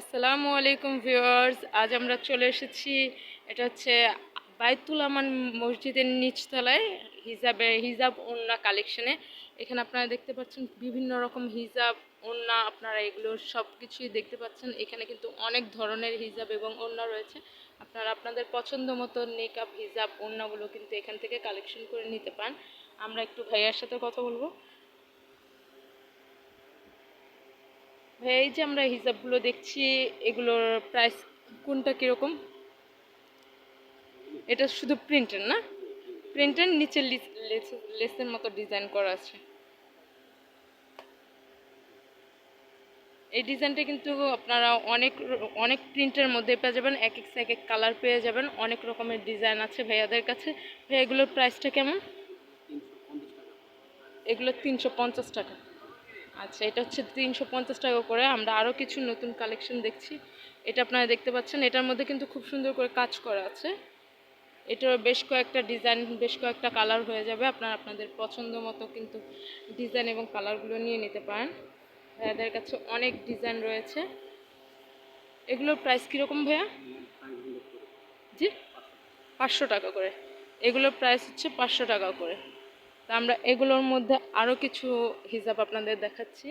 আসসালামু আলাইকুম ভিউয়ার্স, আজ আমরা চলে এসেছি, এটা হচ্ছে বাইতুল আমান মসজিদের নিচতলায় হিজাবে, হিজাব ওন্না কালেকশনে এখানে আপনারা দেখতে পাচ্ছেন বিভিন্ন রকম হিজাব, ওন্না, আপনারা এগুলো সব কিছুই দেখতে পাচ্ছেন। এখানে কিন্তু অনেক ধরনের হিজাব এবং ওন্না রয়েছে। আপনারা আপনাদের পছন্দ মতো নেকআপ হিজাব, ওন্নাগুলো কিন্তু এখান থেকে কালেকশন করে নিতে পারেন। আমরা একটু ভাইয়ার সাথে কথা বলব ভাই এই যে আমরা হিসাবগুলো দেখছি এগুলোর প্রাইস কোনটা কীরকম? এটা শুধু প্রিন্টের না? প্রিন্টের নিচে লেসের মতো ডিজাইন করা আছে। এই ডিজাইনটা কিন্তু আপনারা অনেক অনেক প্রিন্টের মধ্যে পেয়ে যাবেন। এক এক এক এক কালার পেয়ে যাবেন। অনেক রকমের ডিজাইন আছে ভাইয়াদের কাছে। ভাই এগুলোর প্রাইসটা কেমন? এগুলো তিনশো পঞ্চাশ টাকা। আচ্ছা এটা হচ্ছে তিনশো পঞ্চাশ টাকা করে। আমরা আরও কিছু নতুন কালেকশন দেখছি। এটা আপনারা দেখতে পাচ্ছেন। এটার মধ্যে কিন্তু খুব সুন্দর করে কাজ করা আছে। এটার বেশ কয়েকটা ডিজাইন বেশ কয়েকটা কালার হয়ে যাবে। আপনারা আপনাদের পছন্দ মতো কিন্তু ডিজাইন এবং কালারগুলো নিয়ে নিতে পারেন। ভাইয়াদের কাছে অনেক ডিজাইন রয়েছে। এগুলোর প্রাইস কীরকম ভাইয়া? জি? পাঁচশো টাকা করে। এগুলোর প্রাইস হচ্ছে পাঁচশো টাকা করে। তা আমরা এগুলোর মধ্যে আরও কিছু হিসাব আপনাদের দেখাচ্ছি।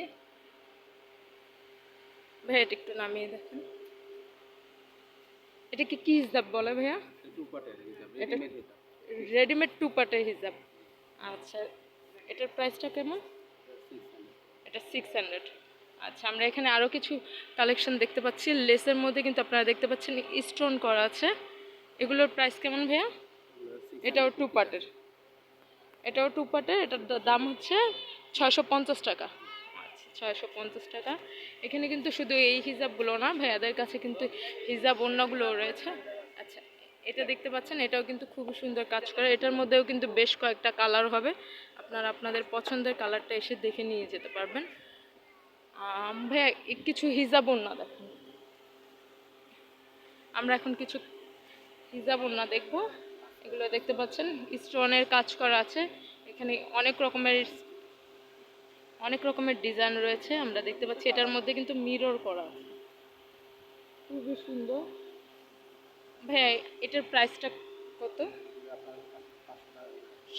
ভাইয়া এটা একটু নামিয়ে দেখেন। এটাকে কি হিসাব বলে ভাইয়া? এটা রেডিমেড টু পার্টের হিসাব আচ্ছা এটার প্রাইসটা কেমন? এটা সিক্স হান্ড্রেড আচ্ছা আমরা এখানে আরও কিছু কালেকশন দেখতে পাচ্ছি। লেসের মধ্যে কিন্তু আপনারা দেখতে পাচ্ছেন স্টোন করা আছে। এগুলোর প্রাইস কেমন ভাইয়া? এটাও টু পার্টের এটাও টু পার্টের এটার দাম হচ্ছে ছয়শো পঞ্চাশ টাকা। ছয়শো পঞ্চাশ টাকা। এখানে কিন্তু শুধু এই হিজাবগুলো না, ভাইয়াদের কাছে কিন্তু হিজাব অন্যগুলোও রয়েছে। আচ্ছা এটা দেখতে পাচ্ছেন, এটাও কিন্তু খুব সুন্দর কাজ করে। এটার মধ্যেও কিন্তু বেশ কয়েকটা কালার হবে। আপনারা আপনাদের পছন্দের কালারটা এসে দেখে নিয়ে যেতে পারবেন। ভাইয়া কিছু হিজাব ওন্না দেখুন। আমরা এখন কিছু হিজাব ওন্না দেখব। এগুলো দেখতে পাচ্ছেন, স্টোনের কাজ করা আছে। এখানে অনেক রকমের অনেক রকমের ডিজাইন রয়েছে, আমরা দেখতে পাচ্ছি। এটার মধ্যে কিন্তু মিরর করা খুবই সুন্দর। ভাইয়া, এটার প্রাইসটা কত?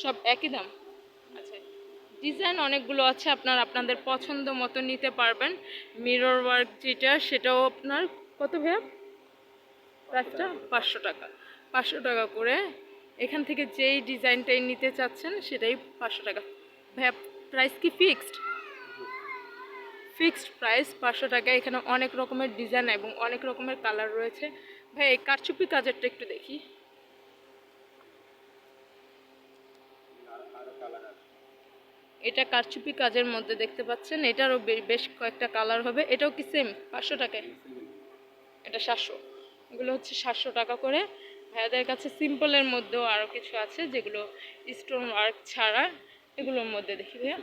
সব একই দাম? আচ্ছা ডিজাইন অনেকগুলো আছে, আপনার আপনাদের পছন্দ মতো নিতে পারবেন। মিরর ওয়ার্ক যেটা, সেটাও আপনার কত ভাইয়া? প্রাইসটা পাঁচশো টাকা। পাঁচশো টাকা করে এখান থেকে যেই ডিজাইনটাই নিতে চাচ্ছেন, সেটাই পাঁচশো টাকা। ভাইয়া প্রাইস কি ফিক্সড ফিক্সড প্রাইস পাঁচশো টাকা। এখানে অনেক রকমের ডিজাইন এবং অনেক রকমের কালার রয়েছে। ভাই এই কারচুপি কাজেরটা একটু দেখি। এটা কারচুপি কাজের মধ্যে দেখতে পাচ্ছেন। এটারও বেশ কয়েকটা কালার হবে। এটাও কি সেম পাঁচশো টাকায়? এটা সাতশো। এগুলো হচ্ছে সাতশো টাকা করে। ভাইয়াদের কাছে সিম্পলের মধ্যেও আরও কিছু আছে যেগুলো স্টোন ওয়ার্ক ছাড়া এগুলোর মধ্যে দেখি ভাইয়া।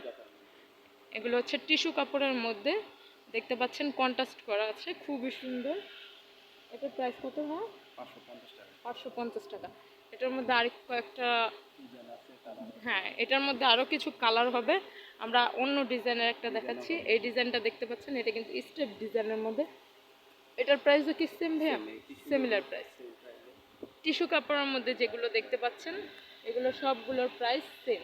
এগুলো হচ্ছে টিস্যু কাপড়ের মধ্যে দেখতে পাচ্ছেন কন্ট্রাস্ট করা আছে খুবই সুন্দর। এটার প্রাইস কত হয় পাঁচশো পঞ্চাশ টাকা। এটার মধ্যে আরেক কয়েকটা হ্যাঁ এটার মধ্যে আরও কিছু কালার হবে। আমরা অন্য ডিজাইনের একটা দেখাচ্ছি। এই ডিজাইনটা দেখতে পাচ্ছেন এটা কিন্তু স্টেপ ডিজাইনের মধ্যে। এটার প্রাইসও কি সেম ভাইয়া? সিমিলার প্রাইস টিস্যু কাপড়ের মধ্যে যেগুলো দেখতে পাচ্ছেন, এগুলো সবগুলোর প্রাইস সেম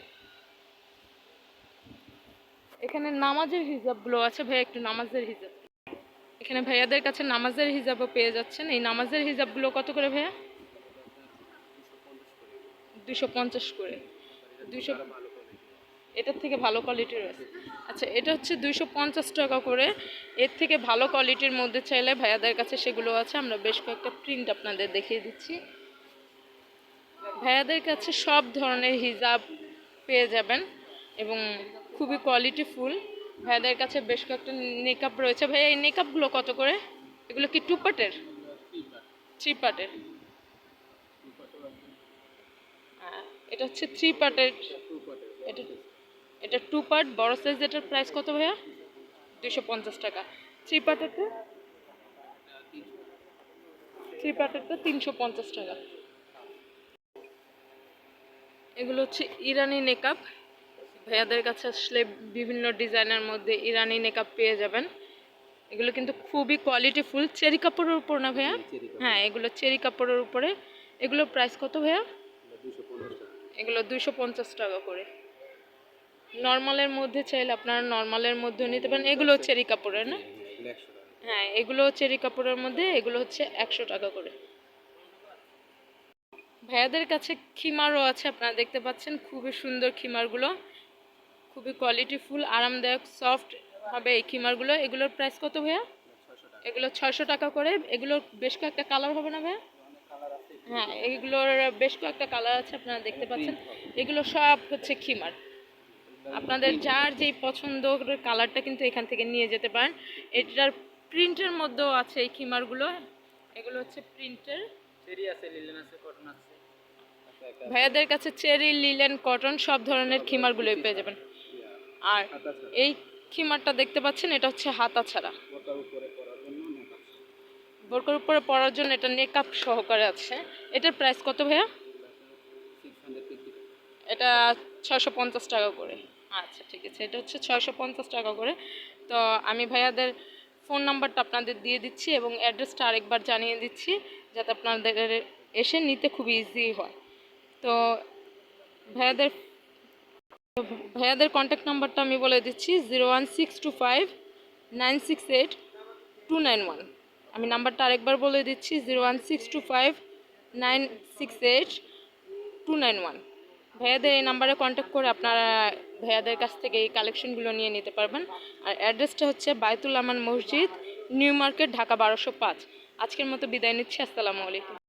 এখানে নামাজের হিসাবগুলো আছে, ভাইয়া একটু নামাজের হিসাব এখানে ভাইয়াদের কাছে নামাজের হিসাবও পেয়ে যাচ্ছেন। এই নামাজের হিসাবগুলো কত করে ভাইয়া? দুশো পঞ্চাশ করে। দুশো এটার থেকে ভালো কোয়ালিটির আছে আচ্ছা এটা হচ্ছে দুইশো পঞ্চাশ টাকা করে। এর থেকে ভালো কোয়ালিটির মধ্যে চাইলে ভাইয়াদের কাছে সেগুলো আছে। আমরা বেশ কয়েকটা প্রিন্ট আপনাদের দেখিয়ে দিচ্ছি। ভাইয়াদের কাছে সব ধরনের হিজাব পেয়ে যাবেন এবং খুবই কোয়ালিটিফুল ভাইয়াদের কাছে বেশ কয়েকটা মেকআপ রয়েছে। ভাইয়া, এই মেকআপগুলো কত করে? এগুলো কি টু পার্টের থ্রি পার্টের এটা হচ্ছে থ্রি পার্টের এটা এটা টু পার্ট বড় সাইজ এটার প্রাইস কত ভাইয়া? দুশো পঞ্চাশ টাকা। থ্রি পার্টেরটা থ্রি পার্টেরটা তিনশো পঞ্চাশ টাকা। এগুলো হচ্ছে ইরানি নেকআপ ভাইয়াদের কাছে আসলে বিভিন্ন ডিজাইনের মধ্যে ইরানি নেকআপ পেয়ে যাবেন। এগুলো কিন্তু খুবই কোয়ালিটি ফুল। চেরি কাপড়ের উপর না ভাইয়া? হ্যাঁ এগুলো চেরি কাপড়ের উপরে। এগুলো প্রাইস কত ভাইয়া? দুশো এগুলো দুইশো পঞ্চাশ টাকা করে। নর্মালের মধ্যে চাইলে আপনারা নর্মালের মধ্যে নিতে পারেন। এগুলো চেরি কাপড়ের না? হ্যাঁ এগুলো চেরি কাপড়ের মধ্যে এগুলো হচ্ছে একশো টাকা করে। ভাইয়াদের কাছে খিমারও আছে, আপনারা দেখতে পাচ্ছেন, খুবই সুন্দর খিমারগুলো। খুবই কোয়ালিটি ফুল আরামদায়ক সফট হবে এই খিমারগুলো। এগুলোর প্রাইস কত ভাইয়া? এগুলো ছয়শো টাকা করে। এগুলোর বেশ কয়েকটা কালার হবে না ভাইয়া? হ্যাঁ এগুলোর বেশ কয়েকটা কালার আছে, আপনারা দেখতে পাচ্ছেন। এগুলো সব হচ্ছে খিমার। আপনাদের যার যেই পছন্দের কালারটা কিন্তু এখান থেকে নিয়ে যেতে পারেন। এটার প্রিন্টের মধ্যেও আছে এই খিমারগুলো। এগুলো হচ্ছে প্রিন্টের আছে লিলেন আছে কটন আছে। ভাইয়াদের কাছে চেরি, লিলেন, কটন সব ধরনের খিমারগুলোই পেয়ে যাবেন। আর এই খিমারটা দেখতে পাচ্ছেন, এটা হচ্ছে হাতা ছাড়া। বোরকার উপরে পরার জন্য এটা নেকআপ সহকারে আছে। এটার প্রাইস কত ভাইয়া? এটা ছয়শো পঞ্চাশ টাকা করে। আচ্ছা ঠিক আছে, এটা হচ্ছে ছয়শো পঞ্চাশ টাকা করে। তো আমি ভাইয়াদের ফোন নাম্বারটা আপনাদের দিয়ে দিচ্ছি এবং অ্যাড্রেসটা আরেকবার জানিয়ে দিচ্ছি, যাতে আপনাদের এসে নিতে খুব ইজি হয়। তো ভাইয়াদের ভাইয়াদের কন্ট্যাক্ট নাম্বারটা আমি বলে দিচ্ছি zero one six two five nine six eight two nine one আমি নাম্বারটা আরেকবার বলে দিচ্ছি zero one six two five nine six eight two nine one ভাইয়াদের এই নাম্বারে কন্ট্যাক্ট করে আপনারা ভাইয়াদের কাছ থেকে এই কালেকশনগুলো নিয়ে নিতে পারবেন। আর অ্যাড্রেসটা হচ্ছে বায়তুল আমান মসজিদ, নিউ মার্কেট, ঢাকা বারোশো পাঁচ। আজকের মতো বিদায় নিচ্ছি, আসসালামু আলাইকুম।